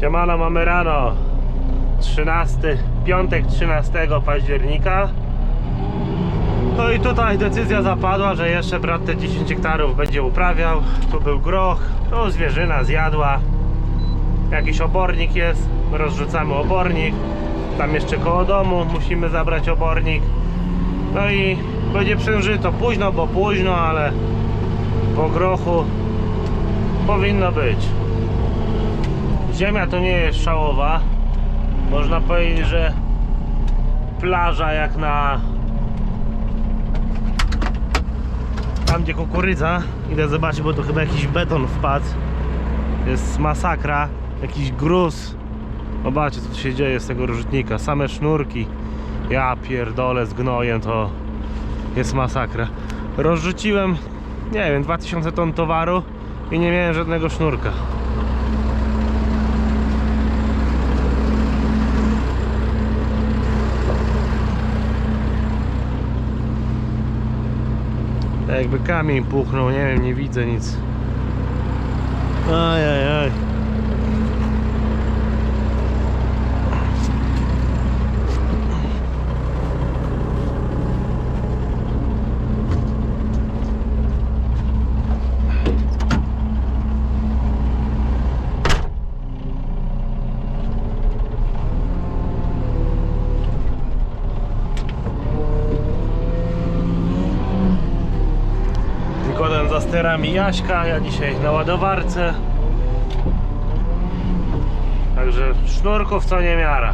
Siemano, mamy rano. 13, piątek 13 października. No i tutaj decyzja zapadła, że jeszcze brat te 10 hektarów będzie uprawiał. Tu był groch, tu zwierzyna zjadła. Jakiś obornik jest, rozrzucamy obornik. Tam jeszcze koło domu musimy zabrać obornik. No i będzie przężyto. Późno, bo późno, ale po grochu powinno być Ziemia to nie jest szałowa. Można powiedzieć, że plaża jak na tam gdzie kukurydza. Idę zobaczyć, bo tu chyba jakiś beton wpadł. Jest masakra, jakiś gruz. Zobaczcie co tu się dzieje z tego różnika. Same sznurki. Ja pierdolę z gnojem to jest masakra. Rozrzuciłem, nie wiem, 2000 ton towaru i nie miałem żadnego sznurka. Jakby kamień puchnął, nie wiem, nie widzę nic. Ajajaj. Nikodem za sterami Jaśka, ja dzisiaj na ładowarce. Także sznurków co nie miara.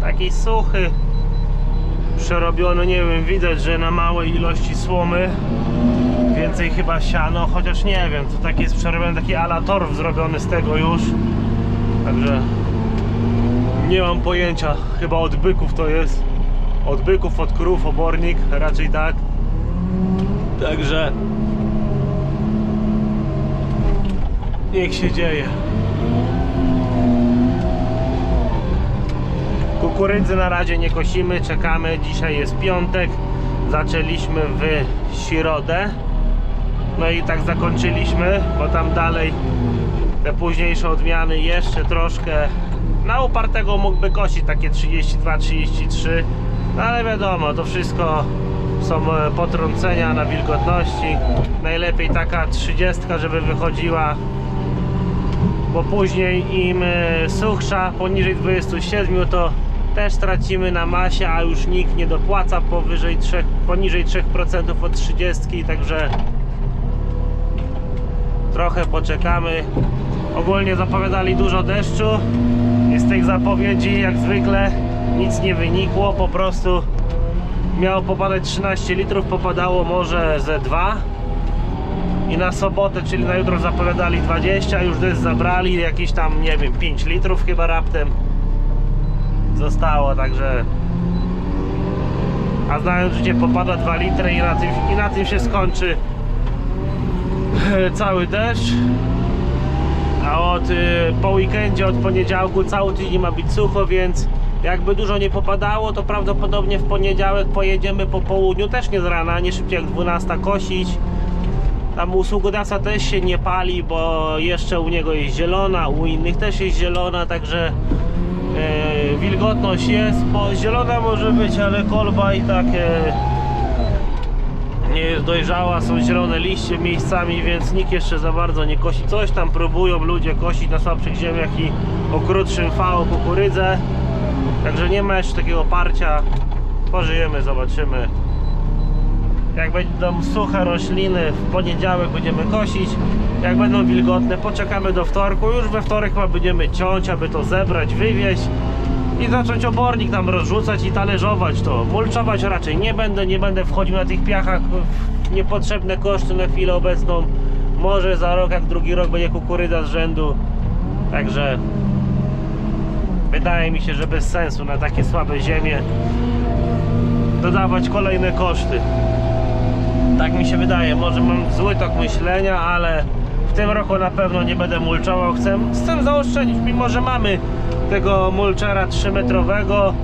Taki suchy, przerobiony, nie wiem, widać, że na małej ilości słomy więcej chyba siano, chociaż nie wiem, to taki jest przerobiony, taki ala torf zrobiony z tego już. Także nie mam pojęcia, chyba od byków to jest. Od byków, od krów, obornik, raczej tak. Także niech się dzieje. Kukurydzy na razie nie kosimy, czekamy. Dzisiaj jest piątek. Zaczęliśmy w środę. No i tak zakończyliśmy, bo tam dalej te późniejsze odmiany jeszcze troszkę na upartego mógłby kosić takie 32-33 no ale wiadomo, to wszystko są e, potrącenia na wilgotności. Najlepiej taka 30 żeby wychodziła bo później im e, suchsza poniżej 27 to też tracimy na masie, a już nikt nie dopłaca powyżej 3, poniżej 3% od 30 także trochę poczekamy. Ogólnie zapowiadali dużo deszczu z tych zapowiedzi jak zwykle nic nie wynikło po prostu miało popadać 13 litrów popadało może ze 2 i na sobotę, czyli na jutro zapowiadali 20 już deszcz zabrali jakieś tam nie wiem 5 litrów chyba raptem zostało także a znając życie popada 2 litry i na tym, i na tym się skończy cały deszcz a od y, po weekendzie, od poniedziałku cały tydzień ma być sucho, więc jakby dużo nie popadało, to prawdopodobnie w poniedziałek pojedziemy po południu, też nie z rana, nie szybciej jak 12 kosić. Tam usługodawca też się nie pali, bo jeszcze u niego jest zielona, u innych też jest zielona, także e, wilgotność jest, bo zielona może być, ale kolba i tak e, nie jest dojrzała, są zielone liście miejscami, więc nikt jeszcze za bardzo nie kosi. Coś tam próbują ludzie kosić na słabszych ziemiach i o krótszym fao kukurydzę. Także nie ma jeszcze takiego parcia. Pożyjemy, zobaczymy. Jak będą suche rośliny, w poniedziałek będziemy kosić. Jak będą wilgotne, poczekamy do wtorku. Już we wtorek chyba będziemy ciąć, aby to zebrać, wywieźć i zacząć obornik tam rozrzucać i talerzować to. Mulczować raczej nie będę, nie będę wchodził na tych piachach w niepotrzebne koszty na chwilę obecną. Może za rok, jak drugi rok będzie kukurydza z rzędu. Także wydaje mi się, że bez sensu na takie słabe ziemie dodawać kolejne koszty. Tak mi się wydaje, może mam zły tok myślenia, ale tym roku na pewno nie będę mulczował. Chcę, chcę zaoszczędzić, mimo że mamy tego mulczera 3 metrowego,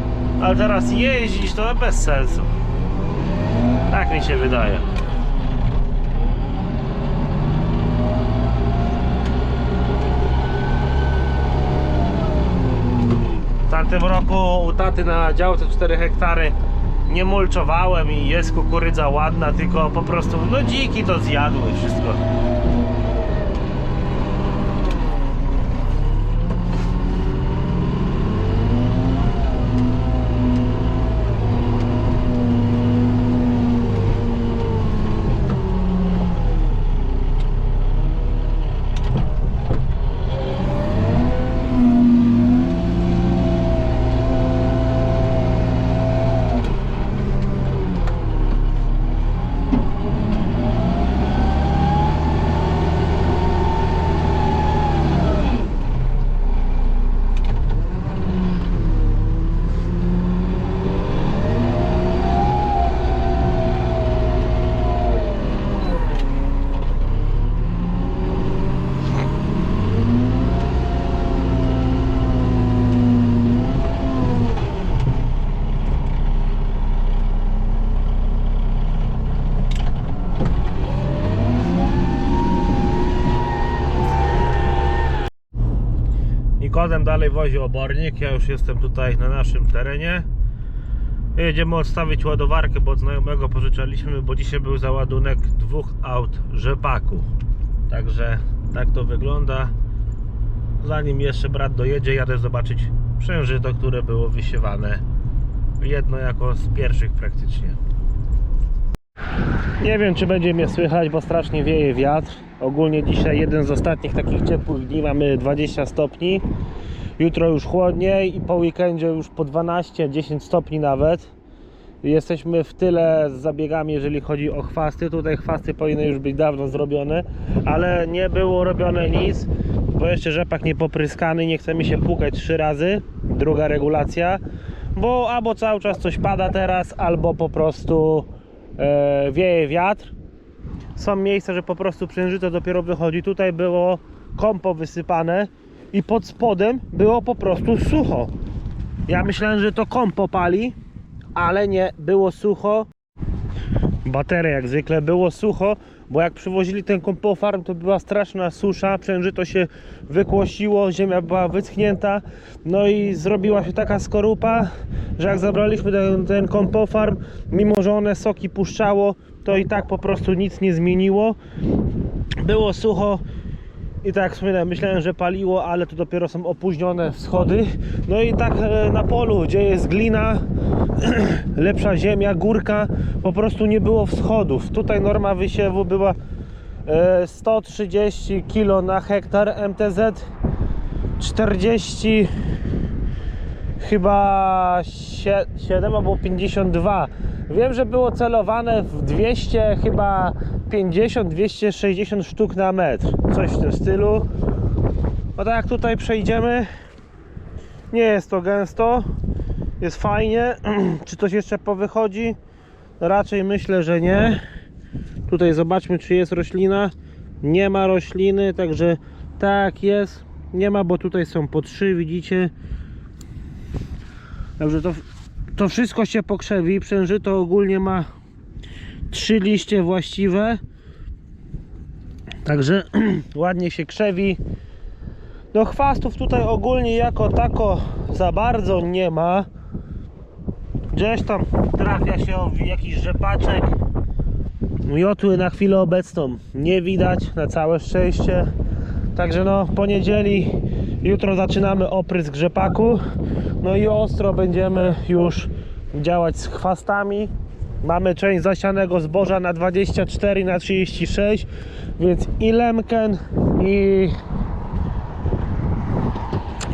ale teraz jeździć to bez sensu. Tak mi się wydaje. W tamtym roku u taty na działce 4 hektary nie mulczowałem i jest kukurydza ładna, tylko po prostu no dziki to zjadły wszystko. Nikodem dalej wozi obornik, ja już jestem tutaj na naszym terenie. Jedziemy odstawić ładowarkę, bo od znajomego pożyczaliśmy, bo dzisiaj był załadunek dwóch aut rzepaku. Także tak to wygląda. Zanim jeszcze brat dojedzie, jadę zobaczyć przężyto, które było wysiewane. Jedno jako z pierwszych praktycznie. Nie wiem, czy będzie mnie słychać, bo strasznie wieje wiatr. Ogólnie dzisiaj jeden z ostatnich takich ciepłych dni, mamy 20 stopni. Jutro już chłodniej i po weekendzie już po 12-10 stopni nawet. Jesteśmy w tyle z zabiegami, jeżeli chodzi o chwasty. Tutaj chwasty powinny już być dawno zrobione, ale nie było robione nic, bo jeszcze rzepak nie popryskany, nie chce mi się pukać trzy razy. Druga regulacja, bo albo cały czas coś pada teraz, albo po prostu wieje wiatr. Są miejsca, że po prostu przężyto dopiero wychodzi. Tutaj było kompo wysypane i pod spodem było po prostu sucho. Ja myślałem, że to kompo pali, ale nie, było sucho. Bateria jak zwykle było sucho, bo jak przywozili ten kompofarm, to była straszna susza, przężyto się wykłosiło, ziemia była wyschnięta, no i zrobiła się taka skorupa, że jak zabraliśmy ten, ten kompofarm, mimo że one soki puszczało, to i tak po prostu nic nie zmieniło. Było sucho, i tak wspominałem, myślałem, że paliło, ale to dopiero są opóźnione wschody. No i tak e, na polu, gdzie jest glina, lepsza ziemia, górka, po prostu nie było wschodów. Tutaj norma wysiewu była e, 130 kg na hektar, MTZ 40 chyba 7 albo 52. Wiem, że było celowane w 200 chyba 50, 260 sztuk na metr. Coś w tym stylu. No tak jak tutaj przejdziemy, nie jest to gęsto. Jest fajnie. czy coś jeszcze powychodzi? Raczej myślę, że nie. Tutaj zobaczmy, czy jest roślina. Nie ma rośliny, także tak jest. Nie ma, bo tutaj są po trzy, widzicie. Także to, to wszystko się pokrzewi. Przężyto ogólnie ma trzy liście właściwe. Także ładnie się krzewi. No chwastów tutaj ogólnie jako tako za bardzo nie ma. Gdzieś tam trafia się jakiś rzepaczek. Miotły na chwilę obecną nie widać, na całe szczęście. Także no, poniedzieli, jutro zaczynamy oprysk rzepaku. No i ostro będziemy już działać z chwastami. Mamy część zasianego zboża na 24 na 36, więc i lemken i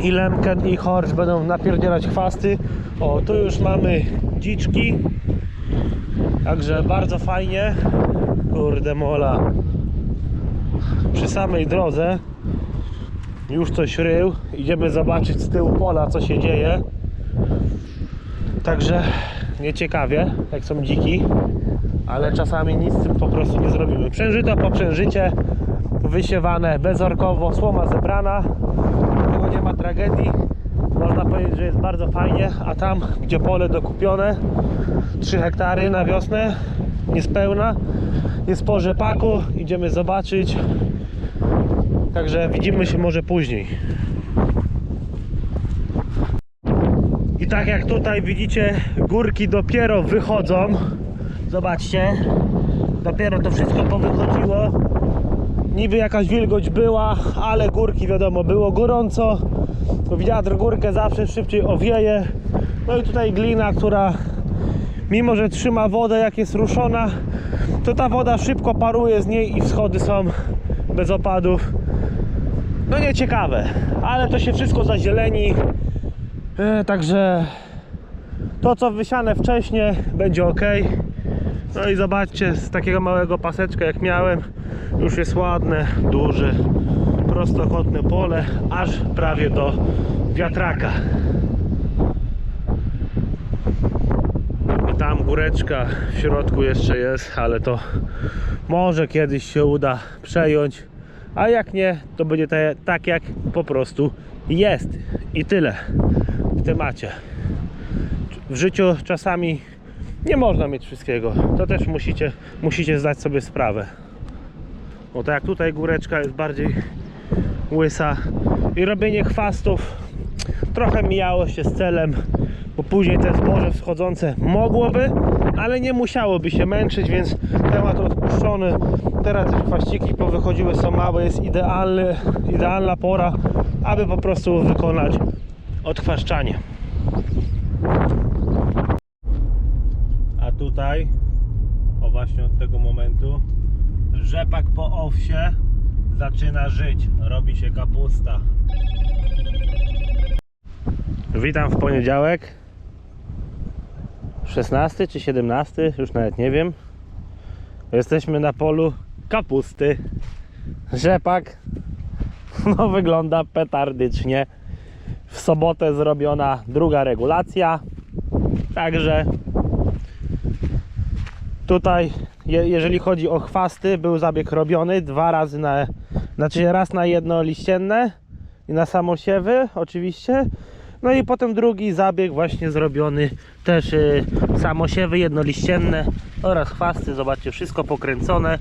i lemken i horsz będą napierdzielać chwasty. O, tu już mamy dziczki. Także bardzo fajnie. Kurde mola. Przy samej drodze już coś rył. Idziemy zobaczyć z tyłu pola co się dzieje. Także nieciekawie, jak są dziki, ale czasami nic z tym po prostu nie zrobimy. Przężyto po przężycie, wysiewane bezorkowo, słoma zebrana, nie ma tragedii. Można powiedzieć, że jest bardzo fajnie, a tam, gdzie pole dokupione, 3 hektary na wiosnę, niespełna. Jest po rzepaku, idziemy zobaczyć. Także widzimy się może później. I tak jak tutaj widzicie, górki dopiero wychodzą. Zobaczcie, dopiero to wszystko powychodziło. Niby jakaś wilgoć była, ale górki wiadomo, było gorąco. Wiatr górkę zawsze szybciej owieje. No i tutaj glina, która mimo, że trzyma wodę jak jest ruszona, to ta woda szybko paruje z niej i wschody są bez opadów. No nieciekawe, ale to się wszystko zazieleni. E, także to co wysiane wcześniej będzie ok. No i zobaczcie, z takiego małego paseczka jak miałem, już jest ładne, duże, prostokątne pole, aż prawie do wiatraka. I tam góreczka w środku jeszcze jest, ale to może kiedyś się uda przejąć, a jak nie, to będzie te, tak jak po prostu jest. I tyle w temacie. W życiu czasami nie można mieć wszystkiego. To też musicie, musicie zdać sobie sprawę. Bo tak jak tutaj góreczka jest bardziej łysa i robienie chwastów trochę mijało się z celem, bo później te zboże wschodzące mogłoby, ale nie musiałoby się męczyć, więc temat odpuszczony. Teraz te chwaściki powychodziły są małe, jest idealny, idealna pora, aby po prostu wykonać odchwaszczanie. Tutaj, o właśnie od tego momentu, rzepak po owsie zaczyna żyć. Robi się kapusta. Witam w poniedziałek. 16 czy 17, już nawet nie wiem. Jesteśmy na polu kapusty. Rzepak no wygląda petardycznie. W sobotę zrobiona druga regulacja. Także tutaj, je, jeżeli chodzi o chwasty, był zabieg robiony dwa razy na, znaczy raz na jedno liścienne i na samosiewy, oczywiście. No i potem drugi zabieg właśnie zrobiony też y, samosiewy jednoliścienne oraz chwasty, zobaczcie, wszystko pokręcone.